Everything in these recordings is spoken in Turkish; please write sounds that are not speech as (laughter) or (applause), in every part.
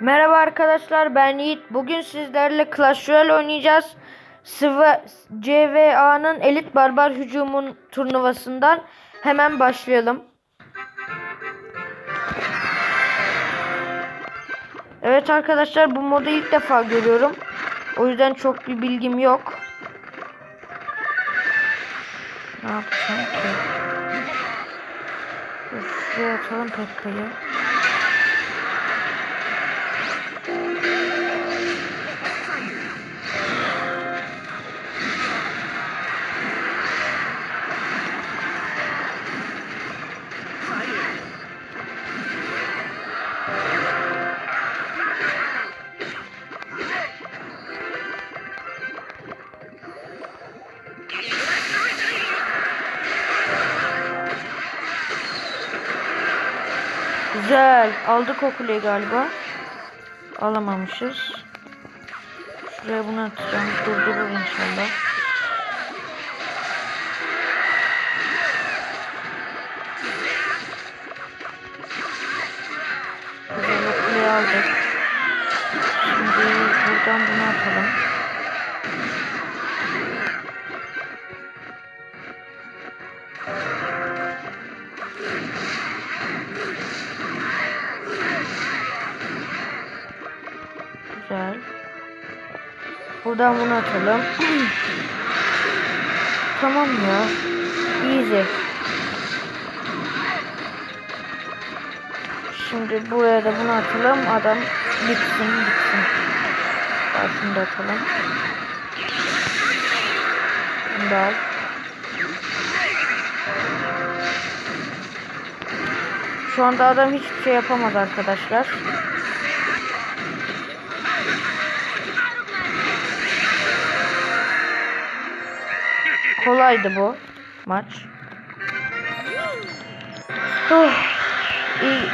Merhaba arkadaşlar ben Yiğit. Bugün sizlerle Clash Royale oynayacağız. CVA'nın Elit Barbar Hücumun turnuvasından hemen başlayalım. Evet arkadaşlar bu modu ilk defa görüyorum. O yüzden çok bir bilgim yok. Ne yapacağım ki? Şuraya atalım Pekka'yı. Güzel. Aldık o kuleyi galiba. Alamamışız. Şuraya bunu atacağım. Durdurur inşallah. Güzel o kuleyi aldık. Şimdi buradan bunu atalım. Buradan bunu atalım. (clears throat) tamam ya. Easy. Şimdi buraya da bunu atalım. Adam bitsin bitsin. Şunu da atalım. Bunu da al. Şu anda adam hiçbir şey yapamaz arkadaşlar. Kolaydı bu maç. Oh.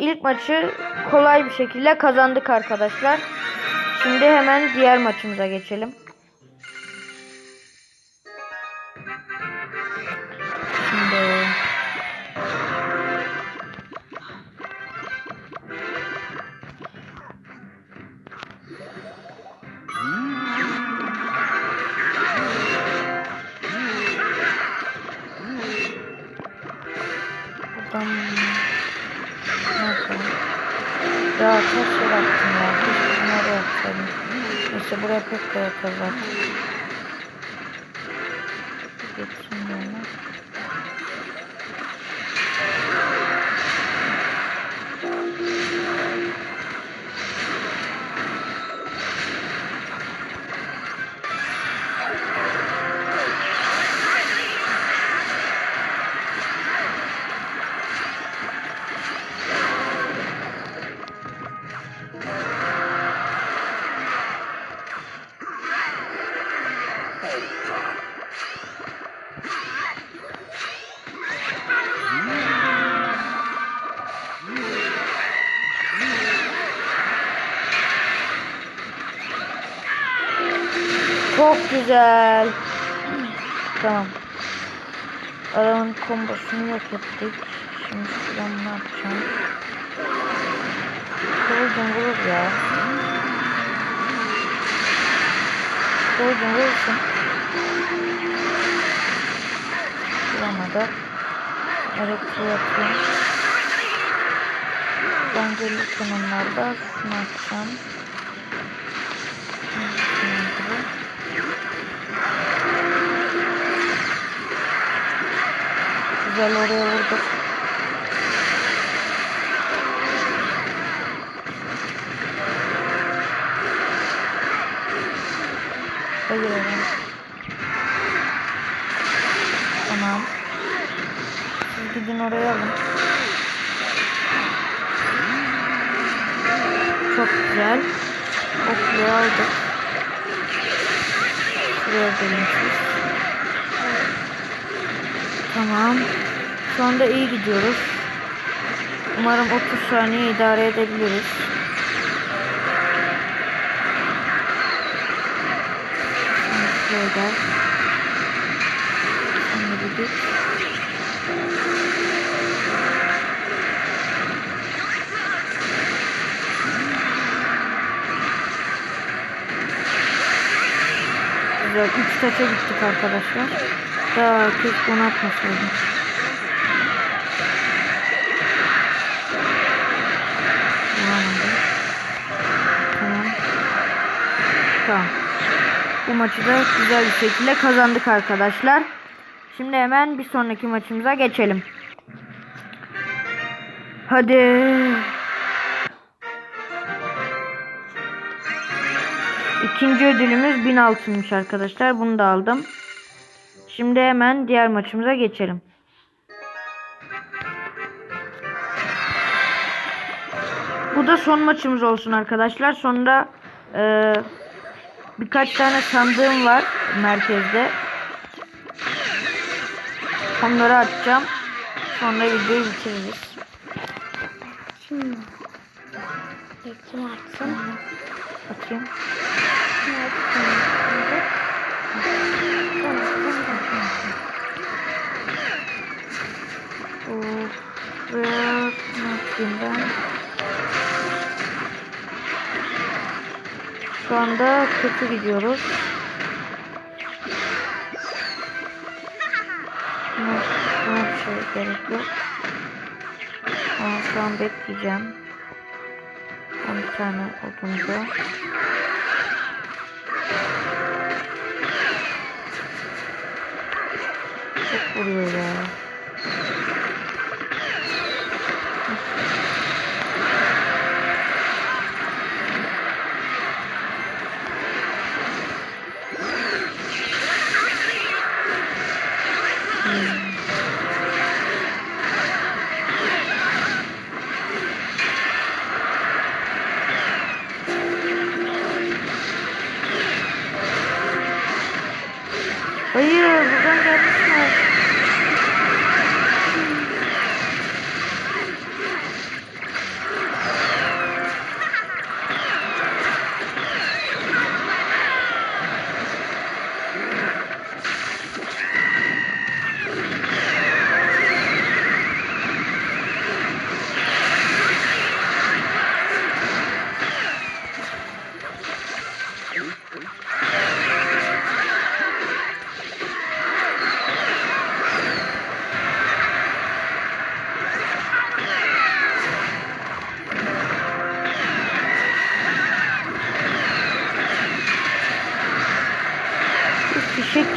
İlk maçı kolay bir şekilde kazandık arkadaşlar. Şimdi hemen diğer maçımıza geçelim. Ya çok şey yaptım ya. Keşke oraya yapsaydım. Neyse buraya pek yaparız artık. Çok güzel. Tamam. Adamın kombosunu yok ettik. Şimdi şuradan ne yapacağım? Kıvılcım vurur ya. Kıvılcım vurursun. Vuramadı. Elektriği atayım. Ben gelirken onlarda şunu atacağım. Güzel oraya vurduk. Hayır. Tamam. Siz gidin oraya alın. Çok güzel. Okluyu aldık. Şuraya siz. Tamam. Şu anda iyi gidiyoruz. Umarım 30 saniye idare edebiliriz. Şöyle. Şimdi güzel. 3 taça gittik arkadaşlar. Daha keşke onu atmasaydım. Tamam. Bu maçı da güzel bir şekilde kazandık arkadaşlar. Şimdi hemen bir sonraki maçımıza geçelim. Hadi. İkinci ödülümüz 1000 altınmış arkadaşlar. Bunu da aldım. Şimdi hemen diğer maçımıza geçelim. Bu da son maçımız olsun arkadaşlar. Sonra e, birkaç tane sandığım var merkezde. Onları atacağım. Sonra videoyu bitiririz. Şimdi. Atsın? Tamam, tamam. Of. Ve ne yapayım ben? Şu anda kötü gidiyoruz. Buna, bir şey gerek yok. Ama şu an bekleyeceğim. 10 tane oduncu. Çok vuruyor ya.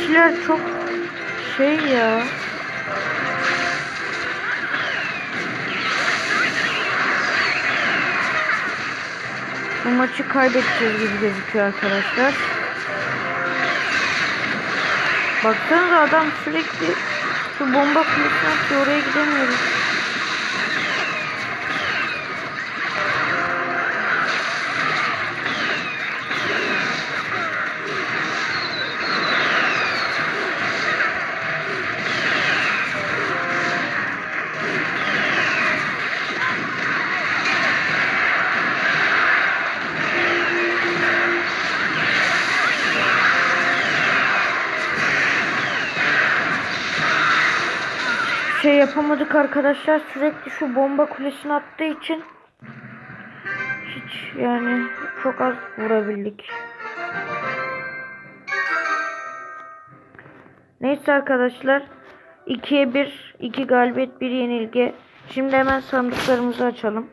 Fişekçiler çok şey ya. Bu maçı kaybedeceğiz gibi gözüküyor arkadaşlar. Baksanıza adam sürekli şu bomba kulesine atıyor oraya gidemiyoruz. Yapamadık arkadaşlar. Sürekli şu bomba kulesine attığı için hiç yani çok az vurabildik. Neyse arkadaşlar. 2'ye 1, 2 galibiyet, 1 yenilgi. Şimdi hemen sandıklarımızı açalım.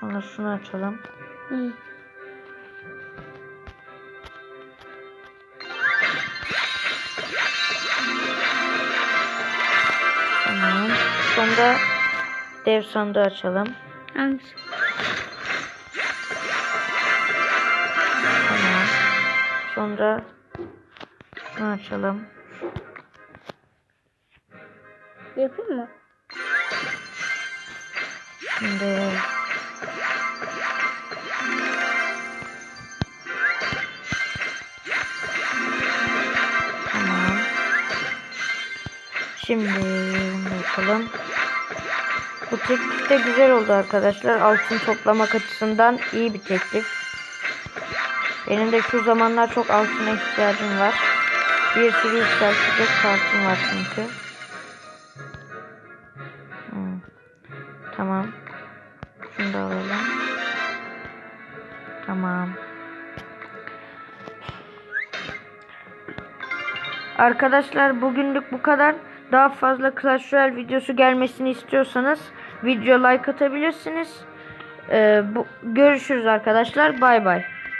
Sonra şunu açalım. İyi. Sonra dev sandığı açalım. Hangisi? Tamam. Sonra şunu açalım. Yapayım mı? Şimdi Şimdi bunu yapalım. Bu teklif de güzel oldu arkadaşlar. Altın toplamak açısından iyi bir teklif. Benim de şu zamanlar çok altına ihtiyacım var. Bir sürü yükseltecek kartım var çünkü. Hmm. Tamam. Şunu da alalım. Tamam. Arkadaşlar bugünlük bu kadar. Daha fazla Clash Royale videosu gelmesini istiyorsanız video like atabilirsiniz. Ee, bu, görüşürüz arkadaşlar. Bay bay.